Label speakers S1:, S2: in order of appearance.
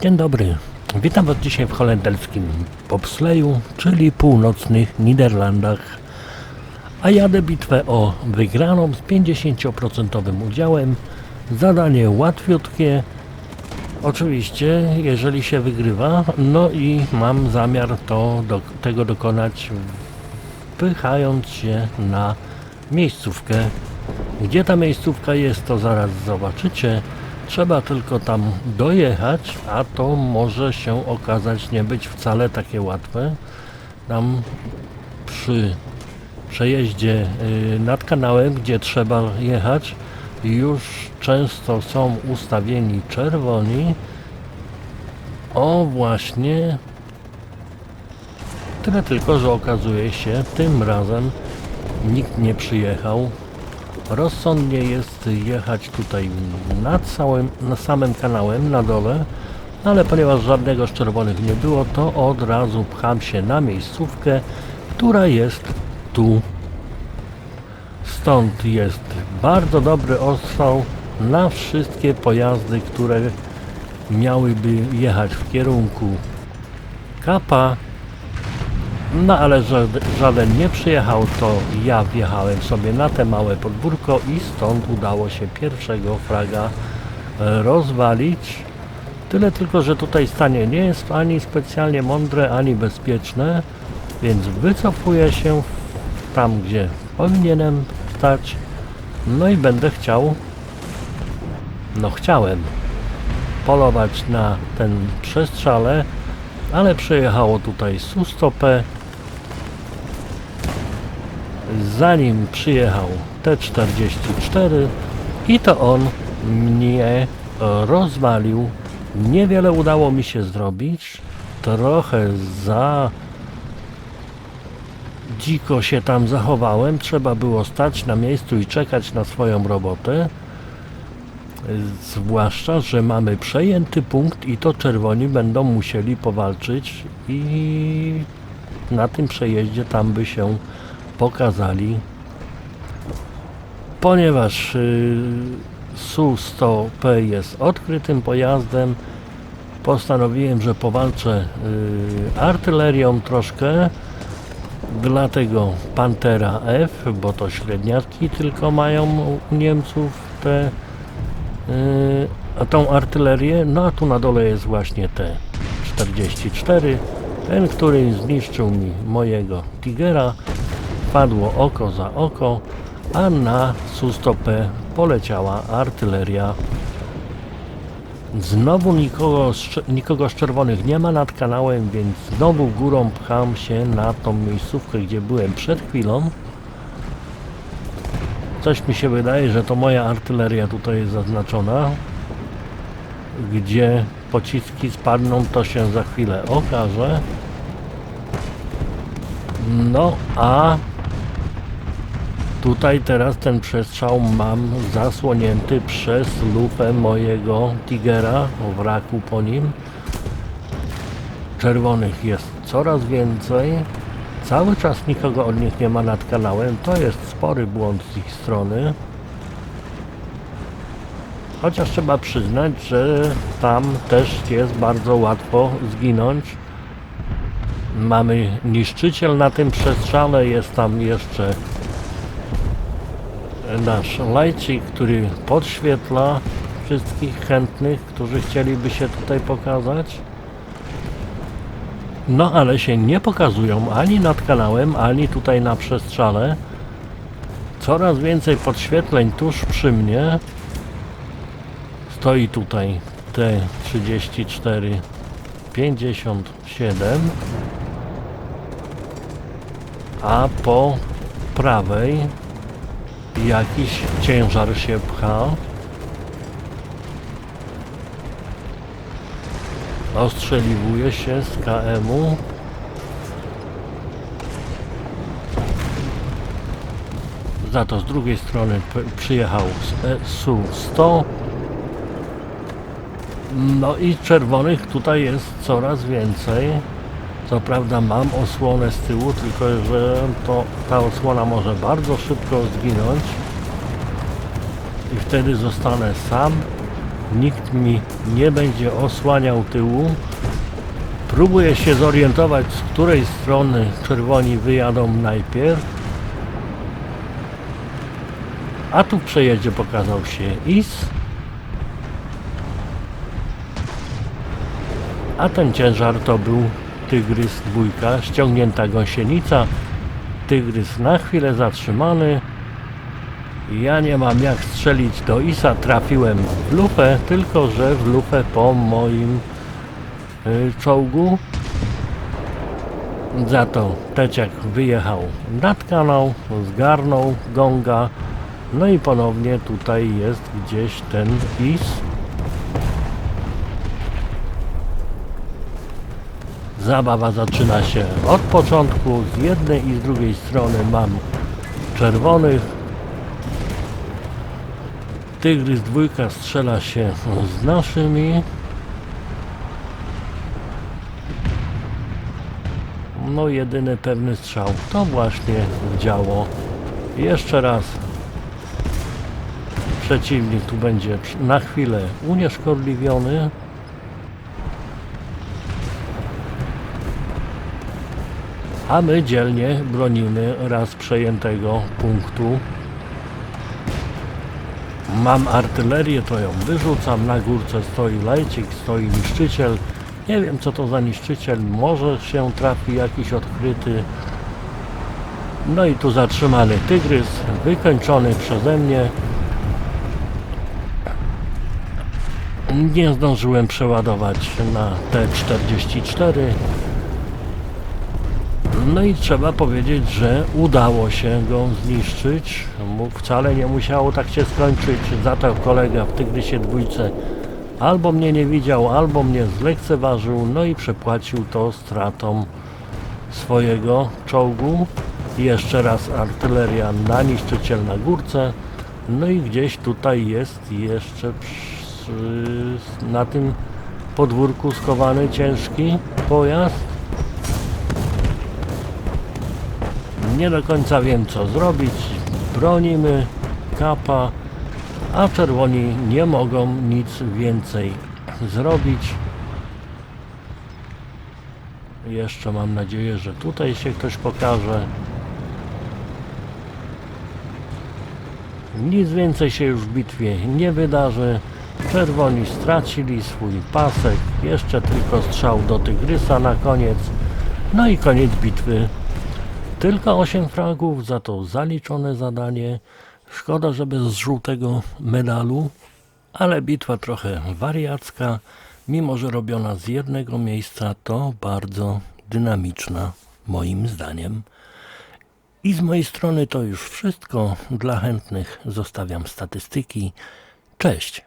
S1: Dzień dobry. Witam Was dzisiaj w holenderskim bobsleju, czyli północnych Niderlandach. A jadę bitwę o wygraną z 50% udziałem. Zadanie łatwiutkie. Oczywiście, jeżeli się wygrywa, no i mam zamiar to do, tego dokonać wpychając się na miejscówkę. Gdzie ta miejscówka jest, to zaraz zobaczycie. Trzeba tylko tam dojechać, a to może się okazać nie być wcale takie łatwe. Tam przy przejeździe y, nad kanałem, gdzie trzeba jechać, już często są ustawieni czerwoni. O właśnie. Tyle tylko, że okazuje się, tym razem nikt nie przyjechał. Rozsądnie jest jechać tutaj nad całym, na samym kanałem, na dole, ale ponieważ żadnego z czerwonych nie było, to od razu pcham się na miejscówkę, która jest tu. Stąd jest bardzo dobry ostrzał na wszystkie pojazdy, które miałyby jechać w kierunku Kapa. No ale żaden nie przyjechał, to ja wjechałem sobie na te małe podwórko i stąd udało się pierwszego fraga e, rozwalić. Tyle tylko, że tutaj stanie nie jest ani specjalnie mądre, ani bezpieczne, więc wycofuję się tam, gdzie powinienem stać. No i będę chciał, no chciałem, polować na ten przestrzale, ale przyjechało tutaj Sustopę. Zanim przyjechał T-44 i to on mnie rozwalił. Niewiele udało mi się zrobić. Trochę za dziko się tam zachowałem. Trzeba było stać na miejscu i czekać na swoją robotę. Zwłaszcza, że mamy przejęty punkt i to czerwoni będą musieli powalczyć i na tym przejeździe tam by się pokazali. Ponieważ y, Su-100P jest odkrytym pojazdem, postanowiłem, że powalczę y, artylerią troszkę. Dlatego Pantera F, bo to średniatki tylko mają u Niemców te Yy, a tą artylerię, no a tu na dole jest właśnie T-44, ten, który zniszczył mi mojego Tigera, padło oko za oko, a na Sustopę poleciała artyleria. Znowu nikogo, nikogo z czerwonych nie ma nad kanałem, więc znowu górą pcham się na tą miejscówkę, gdzie byłem przed chwilą. Coś mi się wydaje, że to moja artyleria tutaj jest zaznaczona. Gdzie pociski spadną, to się za chwilę okaże. No, a tutaj teraz ten przestrzał mam zasłonięty przez lufę mojego Tigera, o wraku po nim. Czerwonych jest coraz więcej. Cały czas nikogo od nich nie ma nad kanałem. To jest spory błąd z ich strony. Chociaż trzeba przyznać, że tam też jest bardzo łatwo zginąć. Mamy niszczyciel na tym przestrzale, jest tam jeszcze nasz lajcik, który podświetla wszystkich chętnych, którzy chcieliby się tutaj pokazać. No ale się nie pokazują ani nad kanałem, ani tutaj na przestrzale. Coraz więcej podświetleń tuż przy mnie. Stoi tutaj T34 57 a po prawej jakiś ciężar się pcha. Ostrzeliwuje się z KM-u. Za to z drugiej strony przyjechał s- Su-100. No i czerwonych tutaj jest coraz więcej. Co prawda mam osłonę z tyłu, tylko że to, ta osłona może bardzo szybko zginąć. I wtedy zostanę sam Nikt mi nie będzie osłaniał tyłu. Próbuję się zorientować, z której strony czerwoni wyjadą najpierw. A tu w przejeździe pokazał się IS. A ten ciężar to był Tygrys dwójka, ściągnięta gąsienica. Tygrys na chwilę zatrzymany. Ja nie mam jak strzelić do ISA, trafiłem w lufę, tylko że w lufę po moim y, czołgu. Za to Teciak wyjechał nad kanał, zgarnął gonga, no i ponownie tutaj jest gdzieś ten IS. Zabawa zaczyna się od początku. Z jednej i z drugiej strony mam czerwonych. Tygrys dwójka strzela się z naszymi. No jedyny pewny strzał to właśnie działo. Jeszcze raz przeciwnik tu będzie na chwilę unieszkodliwiony. A my dzielnie bronimy raz przejętego punktu. Mam artylerię, to ją wyrzucam. Na górce stoi lejcik, stoi niszczyciel. Nie wiem co to za niszczyciel. Może się trafi jakiś odkryty. No i tu zatrzymany tygrys, wykończony przeze mnie. Nie zdążyłem przeładować na T44. No i trzeba powiedzieć, że udało się go zniszczyć. Wcale nie musiało tak się skończyć. Za to kolega w Tygrysie dwójce albo mnie nie widział, albo mnie zlekceważył, no i przepłacił to stratą swojego czołgu. Jeszcze raz artyleria na niszczyciel na górce. No i gdzieś tutaj jest jeszcze przy, na tym podwórku skowany ciężki pojazd. Nie do końca wiem co zrobić. Bronimy kapa, a czerwoni nie mogą nic więcej zrobić. Jeszcze mam nadzieję, że tutaj się ktoś pokaże. Nic więcej się już w bitwie nie wydarzy. Czerwoni stracili swój pasek. Jeszcze tylko strzał do Tygrysa na koniec. No i koniec bitwy. Tylko 8 fragów, za to zaliczone zadanie. Szkoda, że bez żółtego medalu, ale bitwa trochę wariacka, mimo że robiona z jednego miejsca, to bardzo dynamiczna, moim zdaniem. I z mojej strony to już wszystko. Dla chętnych zostawiam statystyki. Cześć!